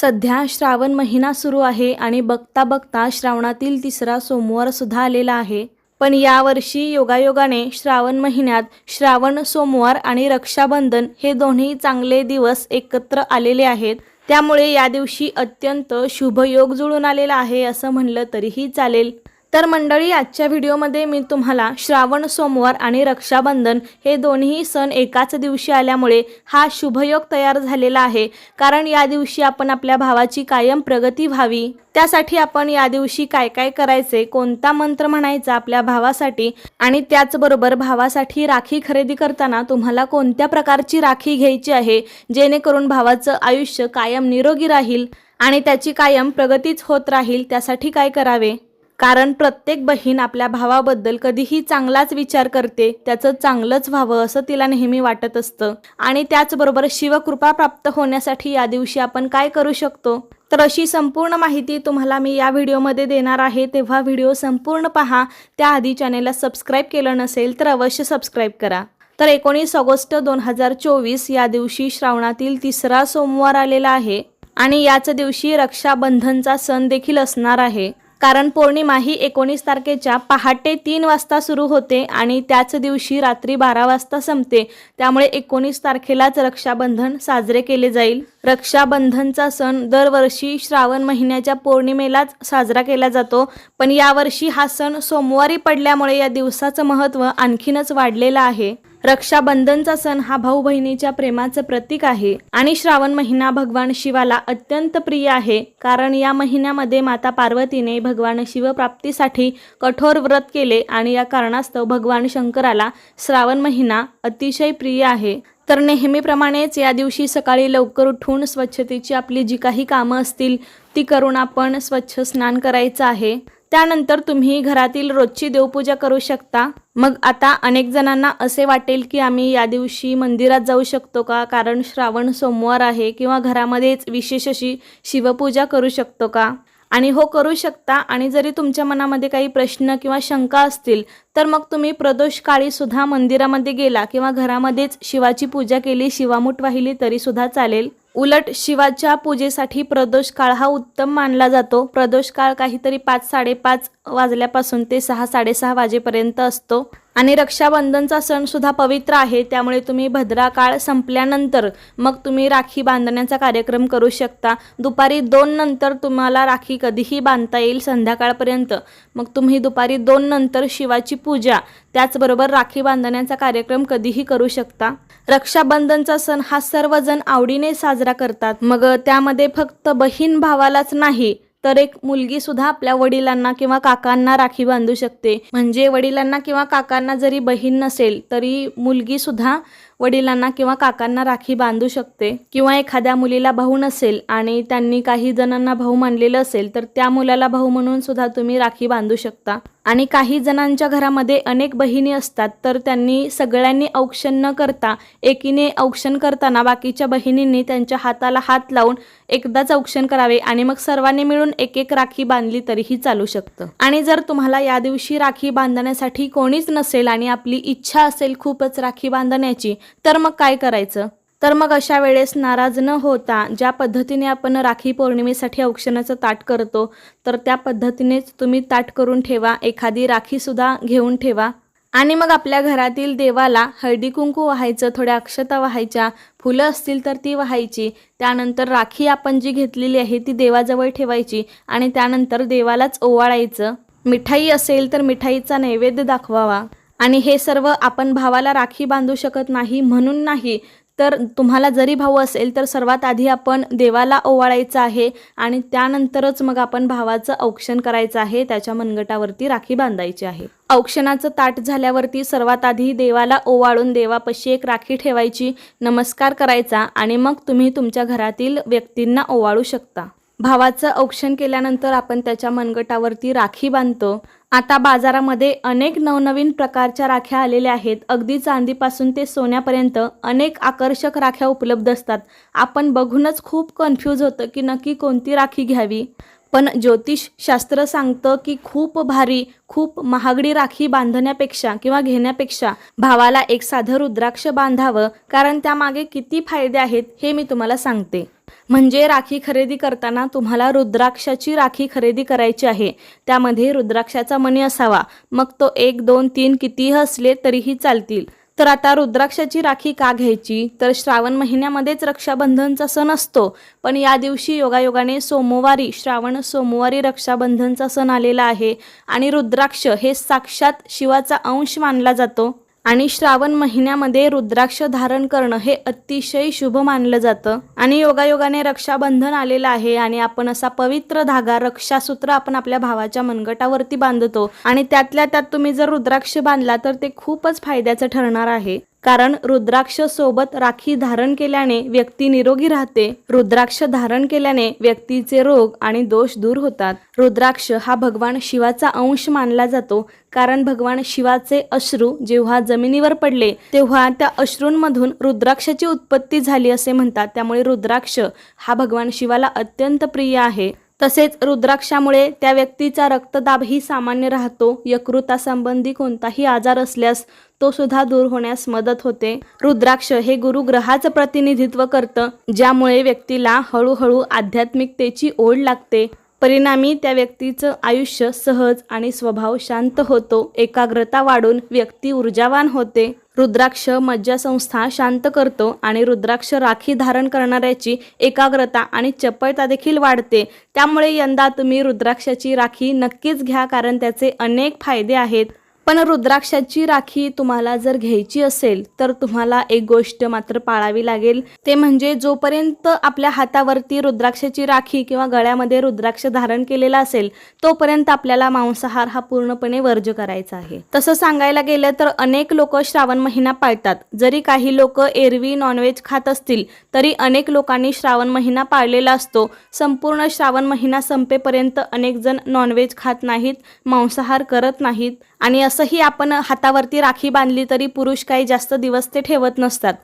सध्या श्रावण महिना सुरू आहे आणि बघता बघता श्रावणातील तिसरा सोमवार सुद्धा आलेला आहे. पण यावर्षी योगायोगाने श्रावण महिन्यात श्रावण सोमवार आणि रक्षाबंधन हे दोन्ही चांगले दिवस एकत्र आलेले आहेत. त्यामुळे या दिवशी अत्यंत शुभ योग जुळून आलेला आहे असं म्हणलं तरीही चालेल. तर मंडळी आजच्या व्हिडिओमध्ये मी तुम्हाला श्रावण सोमवार आणि रक्षाबंधन हे दोन्ही सण एकाच दिवशी आल्यामुळे हा शुभयोग तयार झालेला आहे. कारण या दिवशी आपण आपल्या भावाची कायम प्रगती व्हावी. त्यासाठी आपण या दिवशी काय काय करायचे कोणता मंत्र म्हणायचा आपल्या भावासाठी आणि त्याचबरोबर भावासाठी राखी खरेदी करताना तुम्हाला कोणत्या प्रकारची राखी घ्यायची आहे जेणेकरून भावाचं आयुष्य कायम निरोगी राहील आणि त्याची कायम प्रगतीच होत राहील त्यासाठी काय करावे? कारण प्रत्येक बहीण आपल्या भावाबद्दल कधीही चांगलाच विचार करते त्याचं चांगलंच व्हावं असं तिला नेहमी वाटत असतं. आणि त्याचबरोबर शिवकृपा प्राप्त होण्यासाठी या दिवशी आपण काय करू शकतो? तर अशी संपूर्ण माहिती तुम्हाला मी या व्हिडिओमध्ये देणार आहे. तेव्हा व्हिडिओ संपूर्ण पहा. त्याआधी चॅनेलला सबस्क्राईब केलं नसेल तर अवश्य सबस्क्राईब करा. तर एकोणीस ऑगस्ट दोन हजार चोवीस या दिवशी श्रावणातील तिसरा सोमवार आलेला आहे. आणि याच दिवशी रक्षाबंधनचा सण देखील असणार आहे. कारण पौर्णिमा ही एकोणीस तारखेच्या पहाटे तीन वाजता सुरू होते आणि त्याच दिवशी रात्री बारा वाजता संपते. त्यामुळे एकोणीस तारखेलाच रक्षाबंधन साजरे केले जाईल. रक्षाबंधनचा सण दरवर्षी श्रावण महिन्याच्या पौर्णिमेलाच साजरा केला जातो. पण यावर्षी हा सण सोमवारी पडल्यामुळे या दिवसाचं महत्त्व आणखीनच वाढलेलं आहे. रक्षाबंधनचा सण हा भाऊ बहिणीच्या प्रेमाचं प्रतीक आहे. आणि श्रावण महिना भगवान शिवाला अत्यंत प्रिय आहे. कारण या महिन्यामध्ये माता पार्वतीने भगवान शिवप्राप्तीसाठी कठोर व्रत केले आणि या कारणास्तव भगवान शंकराला श्रावण महिना अतिशय प्रिय आहे. तर नेहमीप्रमाणेच या दिवशी सकाळी लवकर उठून स्वच्छतेची आपली जी काही कामं असतील ती करून आपण स्वच्छ स्नान करायचं आहे. त्यानंतर तुम्ही घरातील रोजची देवपूजा करू शकता. मग आता अनेक जणांना असे वाटेल की आम्ही या दिवशी मंदिरात जाऊ शकतो का? कारण श्रावण सोमवार आहे किंवा घरामध्येच विशेष अशी शिवपूजा करू शकतो का? आणि हो करू शकता. आणि जरी तुमच्या मनामध्ये काही प्रश्न किंवा शंका असतील तर मग तुम्ही प्रदोष काळी सुद्धा मंदिरामध्ये गेला किंवा घरामध्येच शिवाची पूजा केली शिवामूठ वाहिली तरी सुद्धा चालेल. उलट शिवाच्या पूजेसाठी प्रदोष काळ हा उत्तम मानला जातो. प्रदोष काळ काहीतरी पाच साडेपाच वाजल्यापासून ते सहा साडेसहा वाजेपर्यंत असतो. आणि रक्षाबंधनचा सण सुद्धा पवित्र आहे त्यामुळे तुम्ही भद्रा काळ संपल्यानंतर मग तुम्ही राखी बांधण्याचा कार्यक्रम करू शकता. दुपारी दोन नंतर तुम्हाला राखी कधीही बांधता येईल संध्याकाळपर्यंत. मग तुम्ही दुपारी दोन नंतर शिवाची पूजा त्याचबरोबर राखी बांधण्याचा कार्यक्रम कधीही करू शकता. रक्षाबंधनचा सण हा सर्वजण आवडीने साजरा करतात. मग त्यामध्ये फक्त बहीण भावालाच नाही तर एक मुलगी सुद्धा आपल्या वडिलांना किंवा काकांना राखी बांधू शकते. म्हणजे वडिलांना किंवा काकांना जरी बहीण नसेल तरी मुलगी सुद्धा वडिलांना किंवा काकांना राखी बांधू शकते किंवा एखाद्या मुलीला भाऊ नसेल आणि त्यांनी काही जणांना भाऊ मानलेलं असेल तर त्या मुलाला भाऊ म्हणून सुद्धा तुम्ही राखी बांधू शकता. आणि काही जणांच्या घरामध्ये अनेक बहिणी असतात तर त्यांनी सगळ्यांनी औक्षण न करता एकीने औक्षण करताना बाकीच्या बहिणींनी त्यांच्या हाताला हात लावून एकदाच औक्षण करावे आणि मग सर्वांनी मिळून एक एक राखी बांधली तरीही चालू शकतं. आणि जर तुम्हाला या दिवशी राखी बांधण्यासाठी कोणीच नसेल आणि आपली इच्छा असेल खूपच राखी बांधण्याची तर मग काय करायचं? तर मग अशा वेळेस नाराज न होता ज्या पद्धतीने आपण राखी पौर्णिमेसाठी औक्षणाचं ताट करतो तर त्या पद्धतीनेच तुम्ही ताट करून ठेवा. एखादी राखीसुद्धा घेऊन ठेवा. आणि मग आपल्या घरातील देवाला हळदी कुंकू वाहायचं थोड्या अक्षता वाहायच्या फुलं असतील तर ती वाहायची. त्यानंतर राखी आपण जी घेतलेली आहे ती देवाजवळ ठेवायची आणि त्यानंतर देवालाच ओवाळायचं. मिठाई असेल तर मिठाईचा नैवेद्य दाखवावा. आणि हे सर्व आपण भावाला राखी बांधू शकत नाही म्हणून नाही. तर तुम्हाला जरी भाऊ असेल तर सर्वात आधी आपण देवाला ओवाळायचं आहे आणि त्यानंतरच मग आपण भावाचं औक्षण करायचं आहे त्याच्या मनगटावरती राखी बांधायची आहे. औक्षणाचं ताट झाल्यावरती सर्वात आधी देवाला ओवाळून देवापाशी एक राखी ठेवायची नमस्कार करायचा आणि मग तुम्ही तुमच्या घरातील व्यक्तींना ओवाळू शकता. भावाचं औक्षण केल्यानंतर आपण त्याच्या मनगटावरती राखी बांधतो. आता बाजारामध्ये अनेक नवनवीन प्रकारच्या राख्या आलेल्या आहेत. अगदी चांदीपासून ते सोन्यापर्यंत अनेक आकर्षक राख्या उपलब्ध असतात. आपण बघूनच खूप कन्फ्यूज होतं की नक्की कोणती राखी घ्यावी. पण ज्योतिष शास्त्र सांगतं की खूप भारी खूप महागडी राखी बांधण्यापेक्षा किंवा घेण्यापेक्षा भावाला एक साधं रुद्राक्ष बांधावं कारण त्यामागे किती फायदे आहेत हे मी तुम्हाला सांगते. म्हणजे राखी खरेदी करताना तुम्हाला रुद्राक्षाची राखी खरेदी करायची आहे. त्यामध्ये रुद्राक्षाचा मणी असावा. मग तो एक दोन तीन कितीही असले तरीही चालतील. तर आता रुद्राक्षाची राखी का घ्यायची? तर श्रावण महिन्यामध्येच रक्षाबंधनचा सण असतो. पण या दिवशी योगायोगाने सोमवारी श्रावण सोमवारी रक्षाबंधनचा सण आलेला आहे. आणि रुद्राक्ष हे साक्षात शिवाचा अंश मानला जातो. आणि श्रावण महिन्यामध्ये रुद्राक्ष धारण करणं हे अतिशय शुभ मानलं जातं. आणि योगायोगाने रक्षाबंधन आलेलं आहे आणि आपण असा पवित्र धागा रक्षासूत्र आपण आपल्या भावाच्या मनगटावरती बांधतो. आणि त्यातल्या त्यात तुम्ही जर रुद्राक्ष बांधला तर ते खूपच फायद्याचं ठरणार आहे. कारण रुद्राक्ष सोबत राखी धारण केल्याने व्यक्ती निरोगी राहते. रुद्राक्ष धारण केल्याने व्यक्तीचे रोग आणि दोष दूर होतात. रुद्राक्ष हा भगवान शिवाचा अंश मानला जातो. कारण भगवान शिवाचे अश्रू जेव्हा जमिनीवर पडले तेव्हा त्या अश्रूंमधून रुद्राक्षाची उत्पत्ती झाली असे म्हणतात. त्यामुळे रुद्राक्ष हा भगवान शिवाला अत्यंत प्रिय आहे. तसेच रुद्राक्षामुळे त्या व्यक्तीचा रक्तदाबही सामान्य राहतो. यकृतासंबंधी कोणताही आजार असल्यास तो सुद्धा दूर होण्यास मदत होते. रुद्राक्ष हे गुरुग्रहाचं प्रतिनिधित्व करतं ज्यामुळे व्यक्तीला हळूहळू आध्यात्मिकतेची ओढ लागते. परिणामी त्या व्यक्तीचं आयुष्य सहज आणि स्वभाव शांत होतो. एकाग्रता वाढून व्यक्ती ऊर्जावान होते. रुद्राक्ष मज्जासंस्था शांत करतो आणि रुद्राक्ष राखी धारण करणाऱ्याची एकाग्रता आणि चपळता देखील वाढते. त्यामुळे यंदा तुम्ही रुद्राक्षाची राखी नक्कीच घ्या कारण त्याचे अनेक फायदे आहेत. पण रुद्राक्षाची राखी तुम्हाला जर घ्यायची असेल तर तुम्हाला एक गोष्ट मात्र पाळावी लागेल. ते म्हणजे जोपर्यंत आपल्या हातावरती रुद्राक्षाची राखी किंवा गळ्यामध्ये रुद्राक्ष धारण केलेला असेल तोपर्यंत आपल्याला मांसाहार हा पूर्णपणे वर्ज करायचा आहे. तसं सांगायला गेलं तर अनेक लोक श्रावण महिना पाळतात. जरी काही लोक एरवी नॉनव्हेज खात असतील तरी अनेक लोकांनी श्रावण महिना पाळलेला असतो. संपूर्ण श्रावण महिना संपेपर्यंत अनेक जण नॉनव्हेज खात नाहीत मांसाहार करत नाहीत. आणि असंही आपण हातावरती राखी बांधली तरी पुरुष काही जास्त दिवस ते ठेवत नसतात.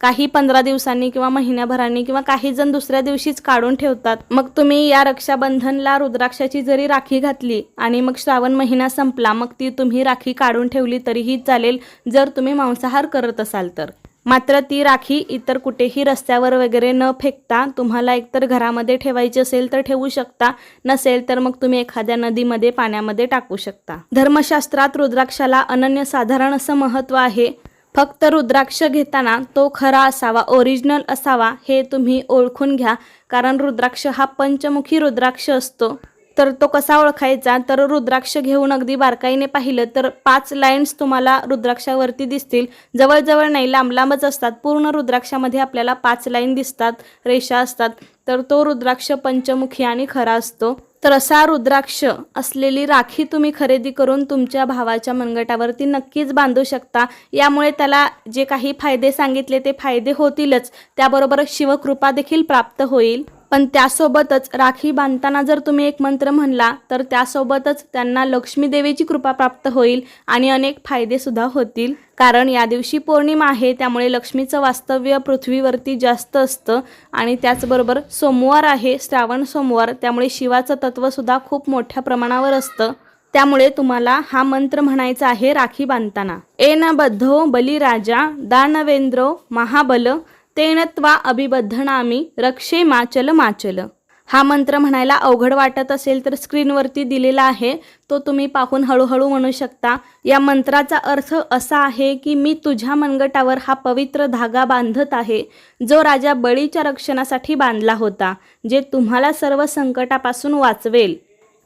काही पंधरा दिवसांनी किंवा महिन्याभरांनी किंवा काही जण दुसऱ्या दिवशीच काढून ठेवतात. मग तुम्ही या रक्षाबंधनला रुद्राक्षाची जरी राखी घातली आणि मग श्रावण महिना संपला मग ती तुम्ही राखी काढून ठेवली तरीही चालेल जर तुम्ही मांसाहार करत असाल तर. मात्र ती राखी इतर कुठेही रस्त्यावर वगैरे न फेकता तुम्हाला एकतर घरामध्ये ठेवायची असेल तर ठेवू शकता नसेल तर मग तुम्ही एखाद्या नदीमध्ये पाण्यामध्ये टाकू शकता. धर्मशास्त्रात रुद्राक्षाला अनन्यसाधारण असं महत्त्व आहे. फक्त रुद्राक्ष घेताना तो खरा असावा ओरिजिनल असावा हे तुम्ही ओळखून घ्या. कारण रुद्राक्ष हा पंचमुखी रुद्राक्ष असतो. तर तो कसा ओळखायचा? तर रुद्राक्ष घेऊन अगदी बारकाईने पाहिलं तर पाच लाईन्स तुम्हाला रुद्राक्षावरती दिसतील. जवळजवळ नाही लांब लांबच असतात. पूर्ण रुद्राक्षामध्ये आपल्याला पाच लाईन दिसतात रेषा असतात. तर तो रुद्राक्ष पंचमुखी आणि खरा असतो. तर असा रुद्राक्ष असलेली राखी तुम्ही खरेदी करून तुमच्या भावाच्या मनगटावरती नक्कीच बांधू शकता. यामुळे त्याला जे काही फायदे सांगितले ते फायदे होतीलच. त्याबरोबर शिवकृपा देखील प्राप्त होईल. पण त्यासोबतच राखी बांधताना जर तुम्ही एक मंत्र म्हणला तर त्यासोबतच त्यांना लक्ष्मी देवीची कृपा प्राप्त होईल आणि अनेक फायदे सुद्धा होतील. कारण या दिवशी पौर्णिमा आहे त्यामुळे लक्ष्मीचं वास्तव्य पृथ्वीवरती जास्त असतं आणि त्याचबरोबर सोमवार आहे श्रावण सोमवार. त्यामुळे शिवाचं तत्त्वसुद्धा खूप मोठ्या प्रमाणावर असतं. त्यामुळे तुम्हाला हा मंत्र म्हणायचा आहे राखी बांधताना. एन बद्धो बलिराजा दानवेंद्रो महाबल तेन त्वा अभिबद्धनामी रक्षे माचल माचल. हा मंत्र म्हणायला अवघड वाटत असेल तर स्क्रीनवरती दिलेला आहे. तो तुम्ही पाहून हळूहळू म्हणू शकता. या मंत्राचा अर्थ असा आहे की मी तुझ्या मनगटावर हा पवित्र धागा बांधत आहे जो राजा बळीच्या रक्षणासाठी बांधला होता जे तुम्हाला सर्व संकटापासून वाचवेल.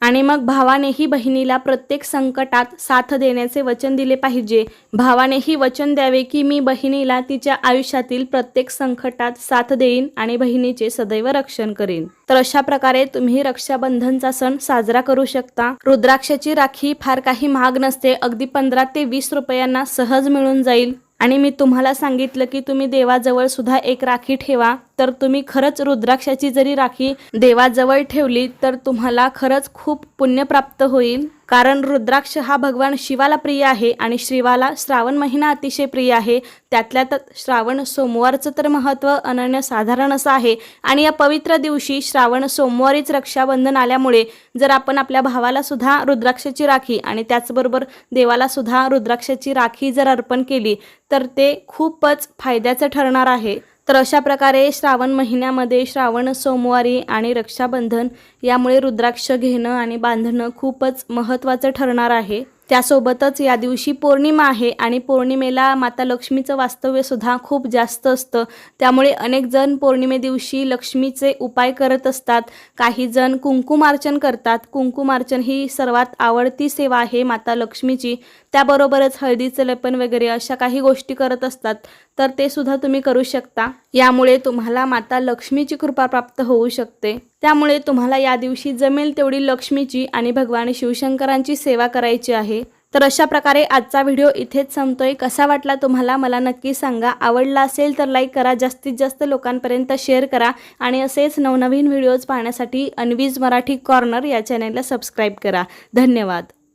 आणि मग भावानेही बहिणीला प्रत्येक संकटात साथ देण्याचे वचन दिले पाहिजे. भावानेही वचन द्यावे की मी बहिणीला तिच्या आयुष्यातील प्रत्येक संकटात साथ देईन आणि बहिणीचे सदैव रक्षण करेन. तर अशा प्रकारे तुम्ही रक्षाबंधनचा सण साजरा करू शकता. रुद्राक्षाची राखी फार काही महाग नसते. अगदी पंधरा ते वीस रुपयांना सहज मिळून जाईल. आणि मी तुम्हाला सांगितलं की तुम्ही देवाजवळ सुद्धा एक राखी ठेवा. तर तुम्ही खरंच रुद्राक्षाची जरी राखी देवाजवळ ठेवली तर तुम्हाला खरंच खूप पुण्य प्राप्त होईल. कारण रुद्राक्ष हा भगवान शिवाला प्रिय आहे आणि शिवाला श्रावण महिना अतिशय प्रिय आहे. त्यातल्या त्यात श्रावण सोमवारचं तर महत्त्व अनन्यसाधारण असं आहे. आणि या पवित्र दिवशी श्रावण सोमवारीच रक्षाबंधन आल्यामुळे जर आपण आपल्या भावाला सुद्धा रुद्राक्षाची राखी आणि त्याचबरोबर देवाला सुद्धा रुद्राक्षाची राखी जर अर्पण केली तर ते खूपच फायद्याचं ठरणार आहे. तर अशा प्रकारे श्रावण महिन्यामध्ये श्रावण सोमवारी आणि रक्षाबंधन यामुळे रुद्राक्ष घेणं आणि बांधणं खूपच महत्त्वाचं ठरणार आहे. त्यासोबतच या दिवशी पौर्णिमा आहे आणि पौर्णिमेला माता लक्ष्मीचं वास्तव्यसुद्धा खूप जास्त असतं. त्यामुळे अनेक जण पौर्णिमे दिवशी लक्ष्मीचे उपाय करत असतात. काही जण कुंकुमार्चन करतात. कुंकुमार्चन ही सर्वात आवडती सेवा आहे माता लक्ष्मीची. त्याबरोबरच हळदीचं लेपन वगैरे अशा काही गोष्टी करत असतात तर ते सुद्धा तुम्ही करू शकता. यामुळे तुम्हाला माता लक्ष्मीची कृपा प्राप्त होऊ शकते. त्यामुळे तुम्हाला या दिवशी जमेल तेवढी लक्ष्मीची आणि भगवान शिवशंकरांची सेवा करायची आहे. तर अशा प्रकारे आजचा व्हिडिओ इथेच संपतोय. कसा वाटला तुम्हाला मला नक्की सांगा. आवडला असेल तर लाईक करा. जास्तीत जास्त लोकांपर्यंत शेअर करा. आणि असेच नवनवीन व्हिडिओज पाहण्यासाठी अनवीज मराठी कॉर्नर या चॅनलला सबस्क्राईब करा. धन्यवाद.